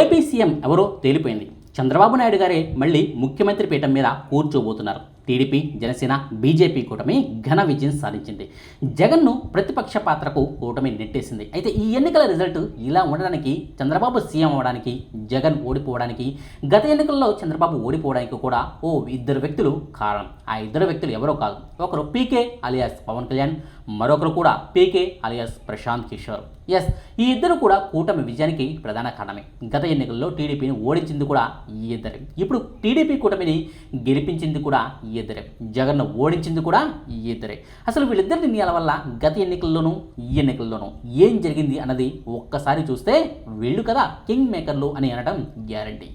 AP CM ఎవరో తేలిపోయింది. చంద్రబాబు నాయుడు గారే మళ్ళీ ముఖ్యమంత్రి పీఠం మీద కూర్చోబోతున్నారు. టీడీపీ జనసేన బీజేపీ కూటమి ఘన విజయం సాధించింది. జగన్ను ప్రతిపక్ష పాత్రకు కూటమి నెట్టేసింది. అయితే ఈ ఎన్నికల రిజల్ట్ ఇలా ఉండడానికి చంద్రబాబు సీఎం అవ్వడానికి జగన్ ఓడిపోవడానికి గత ఎన్నికల్లో చంద్రబాబు ఓడిపోవడానికి కూడా ఓ ఇద్దరు వ్యక్తులు కారణం. ఆ ఇద్దరు వ్యక్తులు ఎవరో కాదు. ఒకరు పీకే అలియాస్ పవన్ కళ్యాణ్ మరొకరు కూడా PK alias Prashant Kishor. Yes ఈ ఇద్దరు కూడా కూటమి విజయానికి ప్రధాన కారణమే. గత ఎన్నికల్లో టీడీపీని ఓడించింది కూడా ఈ ఇద్దరే. ఇప్పుడు టీడీపీ కూటమిని గెలిపించింది కూడా ఈ ఇద్దరే జగన్ను ఓడించింది కూడా ఈ ఇద్దరే అసలు వీళ్ళిద్దరి నిర్ణయాల వల్ల గత ఎన్నికల్లోనూ ఈ ఎన్నికల్లోనూ ఏం జరిగింది అన్నది ఒక్కసారి చూస్తే వీళ్ళు కదా కింగ్ మేకర్లు అని అనడం గ్యారంటీ.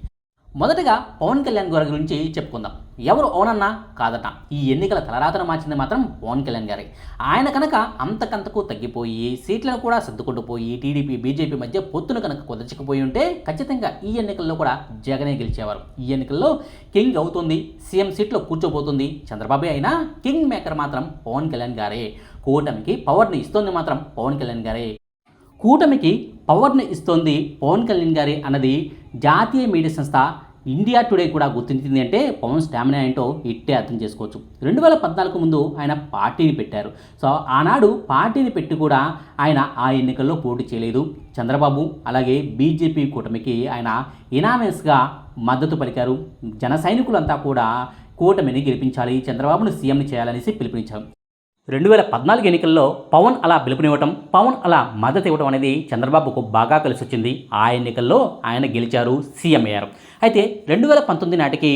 మొదటగా పవన్ కళ్యాణ్ గారి గురించి చెప్పుకుందాం. ఎవరు అవునన్నా కాదట. ఈ ఎన్నికల తలరాతను మార్చింది మాత్రం పవన్ కళ్యాణ్ గారే. ఆయన కనుక అంతకంతకు తగ్గిపోయి సీట్లను కూడా సర్దుకుంటూ పోయి టీడీపీ బీజేపీ మధ్య పొత్తును కనుక కుదర్చకపోయి ఉంటే ఖచ్చితంగా ఈ ఎన్నికల్లో కూడా జగనే గెలిచేవారు. ఈ ఎన్నికల్లో కింగ్ అవుతుంది సీఎం సీట్లో కూర్చోబోతుంది చంద్రబాబు అయినా కింగ్ మేకర్ మాత్రం పవన్ కళ్యాణ్ గారే. కూటమికి పవర్ని ఇస్తుంది మాత్రం పవన్ కళ్యాణ్ గారే. కూటమికి పవర్ని ఇస్తోంది పవన్ కళ్యాణ్ గారి అన్నది జాతీయ మీడియా సంస్థ ఇండియా టుడే కూడా గుర్తించింది అంటే పవన్ స్టామినా ఏంటో ఇట్టే అర్థం చేసుకోవచ్చు. రెండు వేల పద్నాలుగు ముందు ఆయన పార్టీని పెట్టారు. సో ఆనాడు పార్టీని పెట్టి కూడా ఆయన ఆ ఎన్నికల్లో పోటీ చేయలేదు. చంద్రబాబు అలాగే బీజేపీ కూటమికి ఆయన ఇనామెస్గా మద్దతు పలికారు. జన సైనికులంతా కూడా కూటమిని గెలిపించాలి చంద్రబాబును సీఎంని చేయాలనేసి పిలుపునిచ్చారు. రెండు వేల పద్నాలుగు ఎన్నికల్లో పవన్ అలా పిలుపునివ్వటం పవన్ అలా మద్దతు ఇవ్వడం అనేది చంద్రబాబుకు బాగా కలిసి వచ్చింది ఆ ఎన్నికల్లో ఆయన గెలిచారు సీఎం అయ్యారు. అయితే రెండు వేల పంతొమ్మిది నాటికి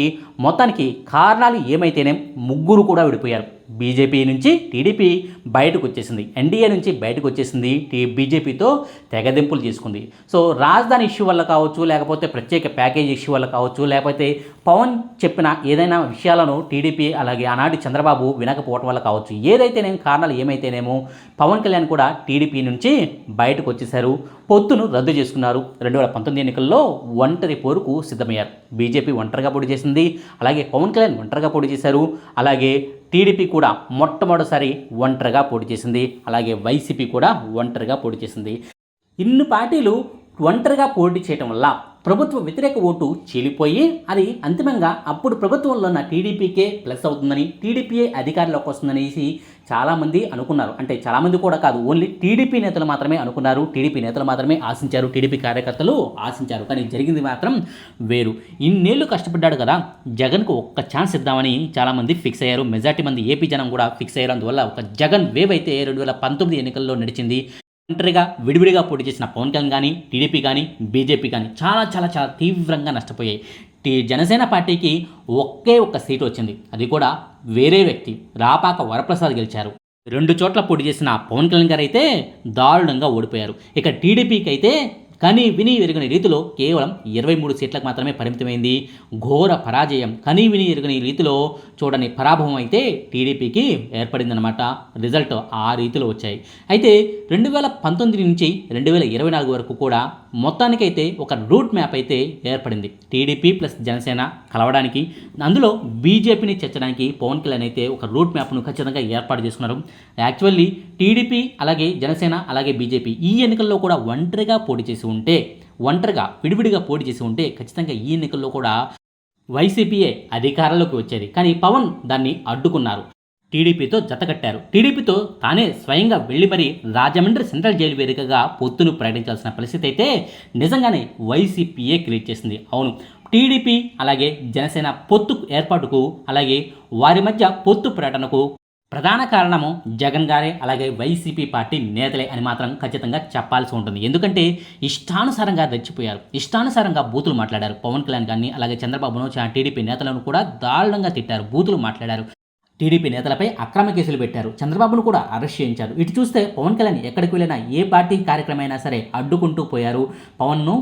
మొత్తానికి కారణాలు ఏమైతేనే ముగ్గురు కూడా విడిపోయారు. బీజేపీ నుంచి టీడీపీ బయటకు వచ్చేసింది. ఎన్డీఏ నుంచి బయటకు వచ్చేసింది. టీ బీజేపీతో తెగదెంపులు చేసుకుంది. సో రాజధాని ఇష్యూ వల్ల కావచ్చు లేకపోతే ప్రత్యేక ప్యాకేజ్ ఇష్యూ వల్ల కావచ్చు లేకపోతే పవన్ చెప్పిన ఏదైనా విషయాలను టీడీపీ అలాగే ఆనాటి చంద్రబాబు వినకపోవటం వల్ల కావచ్చు ఏదైతేనేమి కారణాలు ఏమైతేనేమో పవన్ కళ్యాణ్ కూడా టీడీపీ నుంచి బయటకు వచ్చేశారు. పొత్తును రద్దు చేసుకున్నారు. రెండు వేల పంతొమ్మిది ఎన్నికల్లో ఒంటరి పోరుకు సిద్ధమయ్యారు. బీజేపీ ఒంటరిగా పోటీ చేసింది. అలాగే పవన్ కళ్యాణ్ ఒంటరిగా పోటీ చేశారు. అలాగే టీడీపీ కూడా మొట్టమొదటిసారి ఒంటరిగా పోటీ చేసింది. అలాగే వైసీపీ కూడా ఒంటరిగా పోటీ చేసింది. ఇన్ని పార్టీలు ఒంటరిగా పోటీ చేయటం వల్ల ప్రభుత్వ వ్యతిరేక ఓటు చీలిపోయి అది అంతిమంగా అప్పుడు ప్రభుత్వంలో ఉన్న టీడీపీకే ప్లస్ అవుతుందని టీడీపీఏ అధికారంలోకి వస్తుందనేసి చాలామంది అనుకున్నారు. అంటే చాలామంది కూడా కాదు ఓన్లీ టీడీపీ నేతలు మాత్రమే అనుకున్నారు. టీడీపీ నేతలు మాత్రమే ఆశించారు టీడీపీ కార్యకర్తలు ఆశించారు. కానీ జరిగింది మాత్రం వేరు. ఇన్నేళ్ళు కష్టపడ్డాడు కదా జగన్కు ఒక్క ఛాన్స్ ఇద్దామని చాలామంది ఫిక్స్ అయ్యారు. మెజార్టీ మంది ఏపీ జనం కూడా ఫిక్స్ అయ్యారు. అందువల్ల ఒక జగన్ వేవ్ అయితే రెండు వేల పంతొమ్మిది ఎన్నికల్లో నడిచింది. ఒంటరిగా విడివిడిగా పోటీ చేసిన పవన్ కళ్యాణ్ కానీ టీడీపీ కానీ బీజేపీ కానీ చాలా చాలా చాలా తీవ్రంగా నష్టపోయాయి. టీ జనసేన పార్టీకి ఒకే ఒక్క సీటు వచ్చింది. అది కూడా వేరే వ్యక్తి రాపాక వరప్రసాద్ గెలిచారు. రెండు చోట్ల పోటీ చేసిన పవన్ కళ్యాణ్ గారు అయితే దారుణంగా ఓడిపోయారు. ఇక టీడీపీకి అయితే కనీ విని ఎరుగని రీతిలో కేవలం ఇరవై మూడు సీట్లకు మాత్రమే పరిమితమైంది. ఘోర పరాజయం కనీ విని ఎరుగని రీతిలో చూడని పరాభవం అయితే టీడీపీకి ఏర్పడిందనమాట రిజల్ట్ ఆ రీతిలో వచ్చాయి. అయితే రెండు వేల పంతొమ్మిది నుంచి రెండు వేల ఇరవై నాలుగు వరకు కూడా మొత్తానికైతే ఒక రూట్ మ్యాప్ అయితే ఏర్పడింది. టీడీపీ ప్లస్ జనసేన కలవడానికి అందులో బీజేపీని చేర్చడానికి పవన్ కళ్యాణ్ అయితే ఒక రూట్ మ్యాప్ను ఖచ్చితంగా ఏర్పాటు చేసుకున్నారు. యాక్చువల్లీ టీడీపీ అలాగే జనసేన అలాగే బీజేపీ ఈ ఎన్నికల్లో కూడా ఒంటరిగా పోటీ చేసి ఉంటే ఒంటరిగా విడివిడిగా పోటీ చేసి ఉంటే ఖచ్చితంగా ఈ ఎన్నికల్లో కూడా వైసీపీయే అధికారంలోకి వచ్చేది. కానీ పవన్ దాన్ని అడ్డుకున్నారు. టీడీపీతో జతకట్టారు టీడీపీతో తానే స్వయంగా వెళ్ళి రాజమండ్రి సెంట్రల్ జైలు వేదికగా పొత్తును ప్రకటించాల్సిన పరిస్థితి అయితే నిజంగానే వైసీపీయే క్రియేట్ చేసింది. అవును టీడీపీ అలాగే జనసేన పొత్తు ఏర్పాటుకు అలాగే వారి మధ్య పొత్తు ప్రకటనకు ప్రధాన కారణము జగన్ గారే అలాగే వైసీపీ పార్టీ నేతలే అని మాత్రం ఖచ్చితంగా చెప్పాల్సి ఉంటుంది. ఎందుకంటే ఇష్టానుసారంగా రెచ్చిపోయారు. ఇష్టానుసారంగా బూతులు మాట్లాడారు. పవన్ కళ్యాణ్ గారిని అలాగే చంద్రబాబును టీడీపీ నేతలను కూడా దారుణంగా తిట్టారు. బూతులు మాట్లాడారు. టీడీపీ నేతలపై అక్రమ కేసులు పెట్టారు. చంద్రబాబును కూడా అరెస్ట్ చేయించారు. ఇటు చూస్తే పవన్ కళ్యాణ్ ఎక్కడికి వెళ్ళినా ఏ పార్టీ కార్యక్రమైనా సరే అడ్డుకుంటూ పోయారు. పవన్ను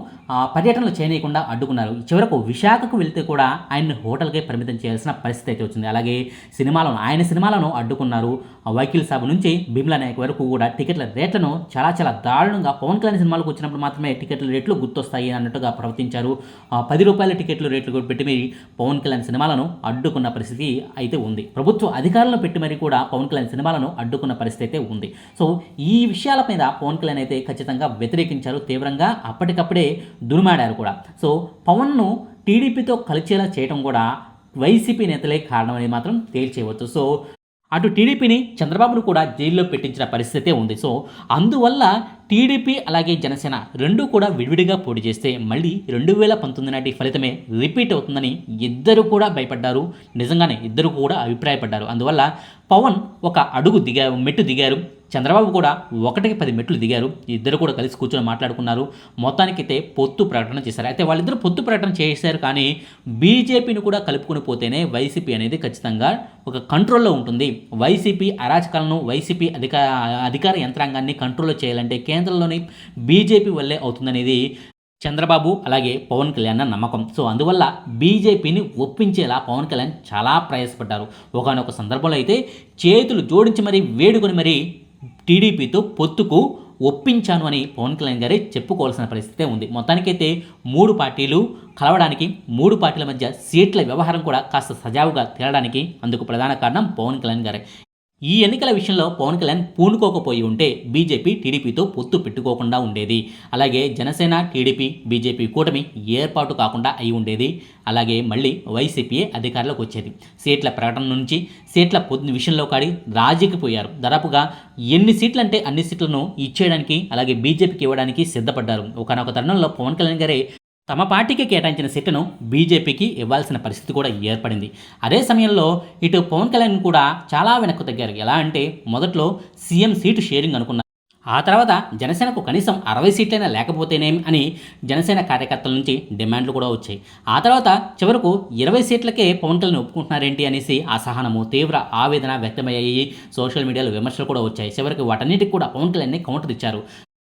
పర్యటనలు చేయనీయకుండా అడ్డుకున్నారు. చివరకు విశాఖకు వెళ్తే కూడా ఆయన్ని హోటల్కే పరిమితం చేయాల్సిన పరిస్థితి అయితే వచ్చింది. అలాగే సినిమాలను ఆయన సినిమాలను అడ్డుకున్నారు. వైకిల్ వకీల్ సాబ్ నుంచి బిమ్లా నాయక్ వరకు కూడా టికెట్ల రేట్లను చాలా చాలా దారుణంగా పవన్ కళ్యాణ్ సినిమాలకు వచ్చినప్పుడు మాత్రమే టికెట్ల రేట్లు గుర్తొస్తాయి అన్నట్టుగా ప్రవర్తించారు. పది రూపాయల టికెట్లు రేట్లు పెట్టి మీ పవన్ కళ్యాణ్ సినిమాలను అడ్డుకున్న పరిస్థితి అయితే ఉంది. ప్రభుత్వం సో అధికారంలో పెట్టి మరి కూడా పవన్ కళ్యాణ్ సినిమాలను అడ్డుకున్న పరిస్థితి అయితే ఉంది. సో ఈ విషయాల మీద పవన్ కళ్యాణ్ అయితే ఖచ్చితంగా వ్యతిరేకించారు తీవ్రంగా. అప్పటికప్పుడే దుర్మాడారు కూడా. సో పవన్ను టీడీపీతో కలిచేలా చేయడం కూడా వైసీపీ నేతలే కారణమని మాత్రం తేల్చేయవచ్చు. సో అటు టీడీపీని చంద్రబాబును కూడా జైల్లో పెట్టించిన పరిస్థితే ఉంది. సో అందువల్ల టీడీపీ అలాగే జనసేన రెండూ కూడా విడివిడిగా పోటీ చేస్తే మళ్ళీ రెండు వేల పంతొమ్మిది నాటి ఫలితమే రిపీట్ అవుతుందని ఇద్దరు కూడా భయపడ్డారు. నిజంగానే ఇద్దరు కూడా అభిప్రాయపడ్డారు. అందువల్ల పవన్ ఒక అడుగు దిగారు మెట్టు దిగారు. చంద్రబాబు కూడా ఒకటికి పది మెట్లు దిగారు. ఇద్దరు కూడా కలిసి కూర్చొని మాట్లాడుకున్నారు. మొత్తానికైతే పొత్తు ప్రకటన చేశారు. అయితే వాళ్ళిద్దరూ పొత్తు ప్రకటన చేశారు కానీ బీజేపీని కూడా కలుపుకొని పోతేనే వైసీపీ అనేది ఖచ్చితంగా ఒక కంట్రోల్లో ఉంటుంది. వైసీపీ అరాచకాలను వైసీపీ అధికార అధికార యంత్రాంగాన్ని కంట్రోల్లో చేయాలంటే కేంద్రంలోని బీజేపీ వల్లే అవుతుందనేది చంద్రబాబు అలాగే పవన్ కళ్యాణ్ నమ్మకం. సో అందువల్ల బీజేపీని ఒప్పించేలా పవన్ కళ్యాణ్ చాలా ప్రయాసపడ్డారు. ఒకనొక సందర్భంలో అయితే చేతులు జోడించి మరీ వేడుకొని మరీ టీడీపీతో పొత్తుకు ఒప్పించాను అని పవన్ కళ్యాణ్ గారే చెప్పుకోవాల్సిన పరిస్థితే ఉంది. మొత్తానికైతే మూడు పార్టీలు కలవడానికి మూడు పార్టీల మధ్య సీట్ల వ్యవహారం కూడా కాస్త సజావుగా తేలడానికి అందుకు ప్రధాన కారణం పవన్ కళ్యాణ్ గారే. ఈ ఎన్నికల విషయంలో పవన్ కళ్యాణ్ పూనుకోకపోయి ఉంటే బీజేపీ టీడీపీతో పొత్తు పెట్టుకోకుండా ఉండేది. అలాగే జనసేన టీడీపీ బీజేపీ కూటమి ఏర్పాటు కాకుండా అయి ఉండేది. అలాగే మళ్ళీ వైసీపీఏ అధికారంలోకి వచ్చేది. సీట్ల ప్రకటన నుంచి సీట్ల పొద్దు విషయంలో కాడి రాజీకి పోయారు. దాదాపుగా ఎన్ని సీట్లు అంటే అన్ని సీట్లను ఇచ్చేయడానికి అలాగే బీజేపీకి ఇవ్వడానికి సిద్ధపడ్డారు. ఒకనొక తరుణంలో పవన్ కళ్యాణ్ గారే తమ పార్టీకి కేటాయించిన సీటును బీజేపీకి ఇవ్వాల్సిన పరిస్థితి కూడా ఏర్పడింది. అదే సమయంలో ఇటు పవన్ కళ్యాణ్ కూడా చాలా వెనక్కు తగ్గారు. ఎలా అంటే మొదట్లో సీఎం సీటు షేరింగ్ అనుకున్నారు. ఆ తర్వాత జనసేనకు కనీసం అరవై సీట్లైనా లేకపోతేనేం అని జనసేన కార్యకర్తల నుంచి డిమాండ్లు కూడా వచ్చాయి. ఆ తర్వాత చివరకు ఇరవై సీట్లకే పవన్ కళ్యాణ్ ఒప్పుకుంటున్నారేంటి అనేసి అసహనము తీవ్ర ఆవేదన వ్యక్తమయ్యాయి. సోషల్ మీడియాలో విమర్శలు కూడా వచ్చాయి. చివరికి వాటన్నిటికి కూడా పవన్ కళ్యాణ్ని కౌంటర్ ఇచ్చారు.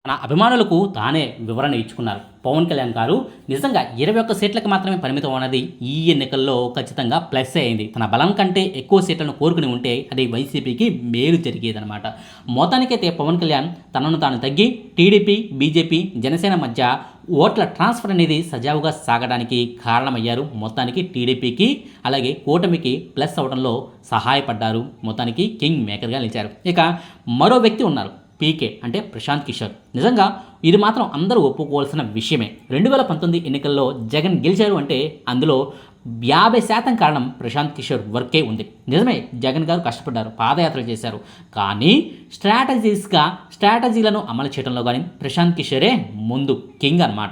తన అభిమానులకు తానే వివరణ ఇచ్చుకున్నారు. పవన్ కళ్యాణ్ గారు నిజంగా ఇరవై ఒక్క సీట్లకు మాత్రమే పరిమితం అన్నది ఈ ఎన్నికల్లో ఖచ్చితంగా ప్లస్ అయింది. తన బలం కంటే ఎక్కువ సీట్లను కోరుకుని ఉంటే అది వైసీపీకి మేలు జరిగేదనమాట మొత్తానికైతే పవన్ కళ్యాణ్ తనను తాను తగ్గి టీడీపీ బీజేపీ జనసేన మధ్య ఓట్ల ట్రాన్స్ఫర్ అనేది సజావుగా సాగడానికి కారణమయ్యారు. మొత్తానికి టీడీపీకి అలాగే కూటమికి ప్లస్ అవడంలో సహాయపడ్డారు. మొత్తానికి కింగ్ మేకర్గా నిలిచారు. ఇక మరో వ్యక్తి ఉన్నారు. పీకే అంటే ప్రశాంత్ కిషోర్. నిజంగా ఇది మాత్రం అందరూ ఒప్పుకోవాల్సిన విషయమే. రెండు వేల పంతొమ్మిది ఎన్నికల్లో జగన్ గెలిచారు అంటే అందులో యాభై శాతం కారణం ప్రశాంత్ కిషోర్ వర్కే ఉంది. నిజమే జగన్ గారు కష్టపడ్డారు పాదయాత్ర చేశారు. కానీ స్ట్రాటజీస్గా స్ట్రాటజీలను అమలు చేయడంలో కానీ ప్రశాంత్ కిషోరే ముందు కింగ్ అనమాట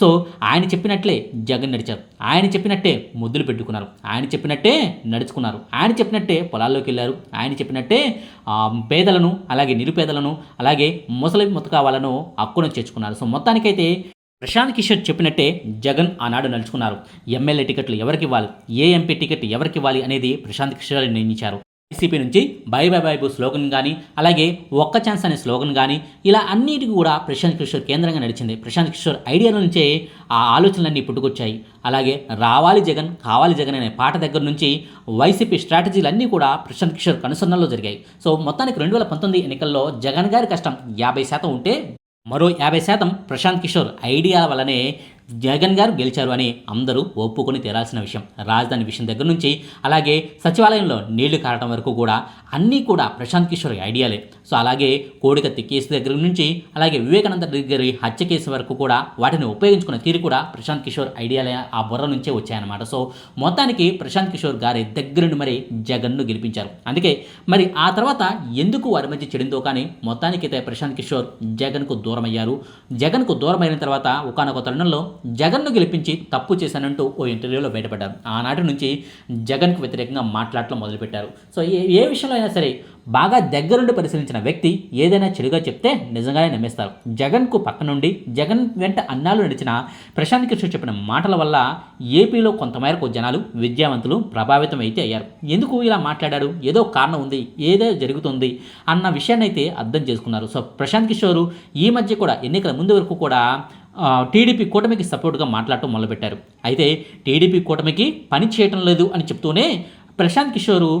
సో ఆయన చెప్పినట్లే జగన్ నడిచారు. ఆయన చెప్పినట్టే ముద్దులు పెట్టుకున్నారు. ఆయన చెప్పినట్టే నడుచుకున్నారు. ఆయన చెప్పినట్టే పొలాల్లోకి వెళ్ళారు. ఆయన చెప్పినట్టే పేదలను అలాగే నిరుపేదలను అలాగే ముసలి ముతకా వాళ్ళను అక్కును చేర్చుకున్నారు. సో మొత్తానికైతే ప్రశాంత్ కిషోర్ చెప్పినట్టే జగన్ ఆనాడు నడుచుకున్నారు. ఎమ్మెల్యే టికెట్లు ఎవరికి ఇవ్వాలి? ఏ ఎంపీ టికెట్ ఎవరికి ఇవ్వాలి అనేది ప్రశాంత్ కిషోర్ నిర్ణయించారు. వైసీపీ నుంచి బై బై బై స్లోగన్ కానీ అలాగే ఒక్క ఛాన్స్ అనే స్లోగన్ కానీ ఇలా అన్నిటికీ కూడా ప్రశాంత్ కిషోర్ కేంద్రంగా నడిచింది. ప్రశాంత్ కిషోర్ ఐడియాల నుంచే ఆ ఆలోచనలన్నీ పుట్టుకొచ్చాయి. అలాగే రావాలి జగన్ కావాలి జగన్ అనే పాట దగ్గర నుంచి వైసీపీ స్ట్రాటజీలన్నీ కూడా ప్రశాంత్ కిషోర్ కనుసన్నల్లో జరిగాయి. సో మొత్తానికి రెండు వేల పంతొమ్మిది ఎన్నికల్లో జగన్ గారి కష్టం యాభై శాతం ఉంటే మరో యాభై శాతం ప్రశాంత్ కిషోర్ ఐడియా వల్లనే జగన్ గారు గెలిచారు అని అందరూ ఒప్పుకొని తీరాల్సిన విషయం. రాజధాని విషయం దగ్గర నుంచి అలాగే సచివాలయంలో నీళ్ళు కారటం వరకు కూడా అన్నీ కూడా ప్రశాంత్ కిషోర్ ఐడియాలే. సో అలాగే కోడికత్తి కేసు దగ్గర నుంచి అలాగే వివేకానంద దగ్గర హత్య కేసు వరకు కూడా వాటిని ఉపయోగించుకున్న తీరు కూడా ప్రశాంత్ కిషోర్ ఐడియాలే ఆ బుర్ర నుంచే వచ్చాయన్నమాట. సో మొత్తానికి ప్రశాంత్ కిషోర్ గారి దగ్గరుండి మరి జగన్ను గెలిపించారు. అందుకే మరి ఆ తర్వాత ఎందుకు వారి మధ్య చెడిందో కానీ మొత్తానికైతే ప్రశాంత్ కిషోర్ జగన్కు దూరమయ్యారు. జగన్కు దూరమైన తర్వాత ఒకనొక తరుణంలో జగన్ను గెలిపించి తప్పు చేశానంటూ ఓ ఇంటర్వ్యూలో బయటపడ్డారు. ఆనాటి నుంచి జగన్కు వ్యతిరేకంగా మాట్లాడటం మొదలుపెట్టారు. సో ఏ ఏ విషయంలో అయినా సరే బాగా దగ్గరుండి పరిశీలించిన వ్యక్తి ఏదైనా చెడుగా చెప్తే నిజంగానే నమ్మేస్తారు. జగన్కు పక్క నుండి జగన్ వెంట అన్నాలు నడిచిన ప్రశాంత్ కిషోర్ చెప్పిన మాటల వల్ల ఏపీలో కొంతమేరకు జనాలు విద్యావంతులు ప్రభావితం అయితే అయ్యారు. ఎందుకు ఇలా మాట్లాడాడు ఏదో కారణం ఉంది ఏదో జరుగుతుంది అన్న విషయాన్ని అయితే అర్థం చేసుకున్నారు. సో ప్రశాంత్ కిషోర్ ఈ మధ్య కూడా ఎన్నికల ముందు వరకు కూడా టీడీపీ కూటమికి సపోర్ట్గా మాట్లాడటం మొదలుపెట్టారు. అయితే టీడీపీ కూటమికి పని చేయటం లేదు అని చెప్తూనే ప్రశాంత్ కిషోరు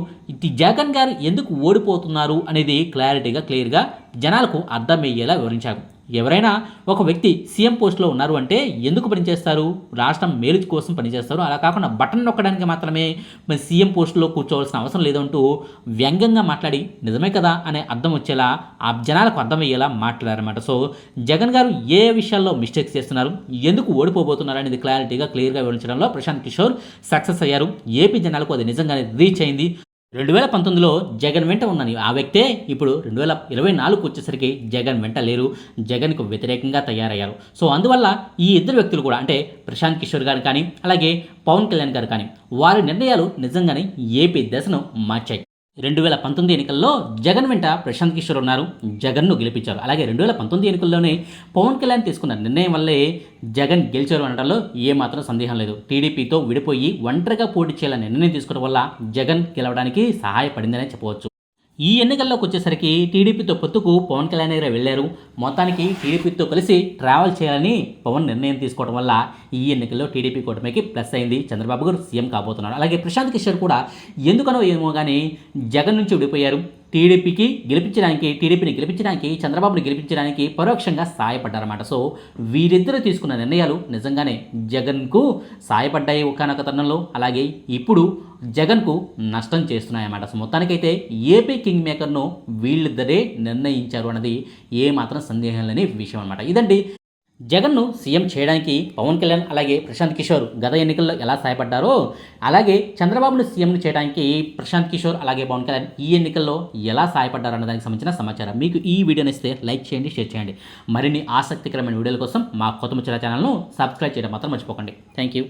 జగన్ గారు ఎందుకు ఓడిపోతున్నారు? అనేది క్లారిటీగా క్లియర్గా జనాలకు అర్థమయ్యేలా వివరించారు. ఎవరైనా ఒక వ్యక్తి సీఎం పోస్ట్లో ఉన్నారు అంటే ఎందుకు పనిచేస్తారు రాష్ట్రం మేలు కోసం పనిచేస్తారు అలా కాకుండా బటన్ నొక్కడానికి మాత్రమే మరి సీఎం పోస్టులో కూర్చోవలసిన అవసరం లేదంటూ వ్యంగ్యంగా మాట్లాడి నిజమే కదా అనే అర్థం వచ్చేలా ఆ జనాలకు అర్థమయ్యేలా మాట్లాడారన్నమాట. సో జగన్ గారు ఏ విషయాల్లో మిస్టేక్స్ చేస్తున్నారు? ఎందుకు ఓడిపోబోతున్నారు అనేది క్లారిటీగా క్లియర్గా వివరించడంలో ప్రశాంత్ కిషోర్ సక్సెస్ అయ్యారు. ఏపీ జనాలకు అది నిజంగానే రీచ్ అయింది. రెండు వేల పంతొమ్మిదిలో జగన్ వెంట ఉన్నాను ఆ వ్యక్తే ఇప్పుడు రెండు వేల ఇరవై నాలుగుకు వచ్చేసరికి జగన్ వెంట లేరు. జగన్కు వ్యతిరేకంగా తయారయ్యారు. సో అందువల్ల ఈ ఇద్దరు వ్యక్తులు కూడా అంటే ప్రశాంత్ కిషోర్ గారు కానీ అలాగే పవన్ కళ్యాణ్ గారు కానీ వారి నిర్ణయాలు నిజంగానే ఏపీ దశను మార్చాయి. రెండు వేల పంతొమ్మిది ఎన్నికల్లో జగన్ వెంట ప్రశాంత్ కిషోర్ ఉన్నారు. జగన్ను గెలిపించారు. అలాగే రెండు వేల పంతొమ్మిది ఎన్నికల్లోనే పవన్ కళ్యాణ్ తీసుకున్న నిర్ణయం వల్లే జగన్ గెలిచారు అనడంలో ఏమాత్రం సందేహం లేదు. టీడీపీతో విడిపోయి ఒంటరిగా పోటీ చేయాలని నిర్ణయం తీసుకోవడం వల్ల జగన్ గెలవడానికి సహాయపడిందనే చెప్పవచ్చు. ఈ ఎన్నికల్లోకి వచ్చేసరికి టీడీపీతో పొత్తుకు పవన్ కళ్యాణ్ గారు వెళ్ళారు. మొత్తానికి టీడీపీతో కలిసి ట్రావెల్ చేయాలని పవన్ నిర్ణయం తీసుకోవడం వల్ల ఈ ఎన్నికల్లో టీడీపీ కూటమికి ప్లస్ అయింది. చంద్రబాబు గారు సీఎం కాబోతున్నారు. అలాగే ప్రశాంత్ కిషోర్ కూడా ఎందుకనో ఏమో కానీ జగన్ నుంచి విడిపోయారు. టీడీపీకి గెలిపించడానికి టీడీపీని గెలిపించడానికి చంద్రబాబుని గెలిపించడానికి పరోక్షంగా సహాయపడ్డారన్నమాట సో వీరిద్దరూ తీసుకున్న నిర్ణయాలు నిజంగానే జగన్కు సహాయపడ్డాయి ఒకనొక తరుణంలో. అలాగే ఇప్పుడు జగన్కు నష్టం చేస్తున్నాయన్నమాట. సో మొత్తానికైతే ఏపీ కింగ్ మేకర్ను వీళ్ళిద్దరే నిర్ణయించారు అన్నది ఏమాత్రం సందేహం లేని విషయం అనమాట ఇదండి జగన్ను సీఎం చేయడానికి పవన్ కళ్యాణ్ అలాగే ప్రశాంత్ కిషోర్ గత ఎన్నికల్లో ఎలా సహాయపడ్డారో అలాగే చంద్రబాబును సీఎంను చేయడానికి ప్రశాంత్ కిషోర్ అలాగే పవన్ కళ్యాణ్ ఈ ఎన్నికల్లో ఎలా సహాయపడ్డారు అన్న దానికి సంబంధించిన సమాచారం మీకు ఈ వీడియోని ఇస్తే లైక్ చేయండి షేర్ చేయండి. మరిన్ని ఆసక్తికరమైన వీడియోల కోసం మా కొత్త ముచ్చల ఛానల్ను సబ్స్క్రైబ్ చేయడం మాత్రం మర్చిపోకండి. Thank you